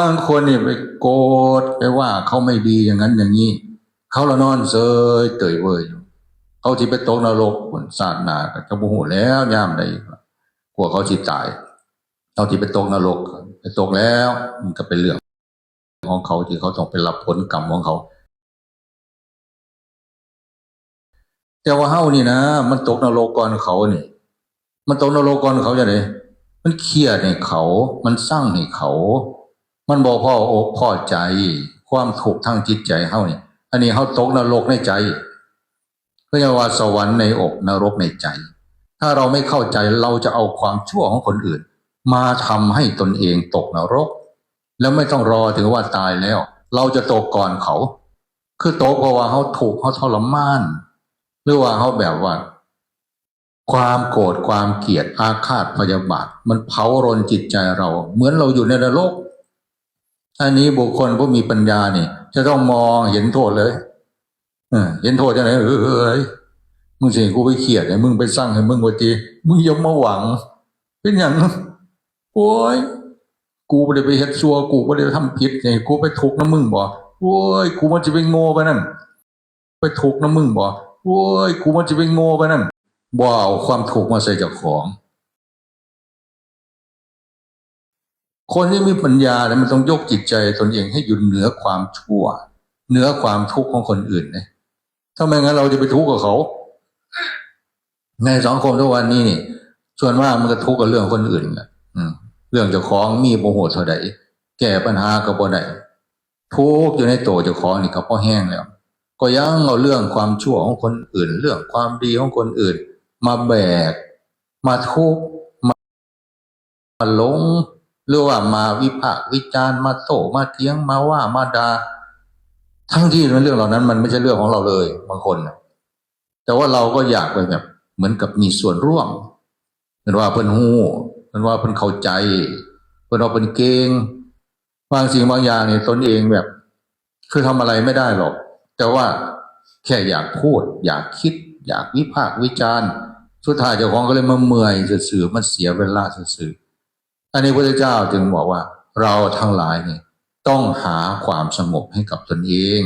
บางคนนี่ไปโกรธไปว่าเขาไม่ดีอย่างนั้นอย่างนี้ เขาละนอนเซยเตยเวยอยู่เขาที่ไปตกนรกบนศาสนาก็จะโมโหแล้วย่ามใดกลัวเขาจิตตายเขาที่ไปตกนรกไปตกแล้ว มันก็เป็นเรื่องของเขาที่เขาต้องไปรับผลกรรมของเขา แต่ว่าเฮ้านี่นะมันตกนรกก่อนเขาเนี่ยมันตกนรกก่อนเขาจะไหนมันเครียดในเขา มันสร้างในเขา มันบอกพ่ออกพ่อใจ ความถูกข์ทางจิตใจเฮาเนี่ย อันนี้เฮาตกนรกในใจก็จะว่าสวรรค์ในอกนรกในใจ ถ้าเราไม่เข้าใจเราจะเอาความชั่วของคนอื่น มาทำให้ตนเองตกนรก แล้วไม่ต้องรอถึงว่าตายแล้ว เราจะตกก่อนเขา คือตกเพราะว่าเขาถูกเขาทรมาน หรือว่าเขาแบบว่า ความโกรธความเกลียดอาฆาตพยาบาทมันเผารนจิตใจเรา เหมือนเราอยู่ในนรก อันนี้บุคคลผู้มีปัญญาเนี่ยจะต้องมองเห็นโทษเลยเห็นโทษจะไหนเออเอ้ยมึงสิกูไปเขียดให้มึงไปสร้างให้มึงวทีมึงย่ามาหวัง เป็นอย่างนั้โอ้ยกูไม่ได้ไปเฮ็ดซัวกูไม่ได้ทำผิดไงกูไปทุกข์นะมึงบ่โอ้ยกูมันจะไปโง่ไปนั่นไปทุกข์นะมึงบ่โอ้ยกูมันจะไปโง่ไปนั่นบ่เอาความถูกมาใส่จ้าของ คนที่มีปัญญาเนี่ยมันต้องยกจิตใจตนเองให้อยู่เหนือความชั่ว เหนือความทุกข์ของคนอื่นเนี่ยถ้าไม่งั้นเราจะไปทุกข์กับเขา ในสังคมทุกวันนี้นี่ส่วนมากมันก็ทุกข์กับเรื่องคนอื่นแหละเรื่องเจ้าของมีโมโหเท่าใดแก้ปัญหาก็บ่ได้ทุกข์อยู่ในตัวเจ้าของนี่ก็พอแห้งแล้ว ก็ยังเอาเรื่องความชั่วของคนอื่น เรื่องความดีของคนอื่น มาแบก มาทุกข์มามาหลง หรือว่ามาวิพากษ์วิจารณ์มาโต้มาเถียงมาว่ามาดาทั้งที่เรื่องเหล่านั้น มันไม่ใช่เรื่องของเราเลย บางคนน่ะแต่ว่าเราก็อยากไปแบบ เหมือนกับมีส่วนร่วมเหมือนว่าเพิ่นหู้เพิ่นว่าเพิ่นเข้าใจเพิ่นว่าเพิ่นเก่งบางสิ่งบางอย่างเนี่ยตนเองแบบ คือทำอะไรไม่ได้หรอก แต่ว่าแค่อยากพูด อยากคิด อยากวิพากษ์วิจารณ์สุดท้ายเจ้าของก็เลยมาเมื่อยสื่อมันเสียเวลาสื่อ อันนี้พระเจ้าจึงบอกว่า เราทั้งหลายเนี่ยต้องหาความสงบให้กับตนเอง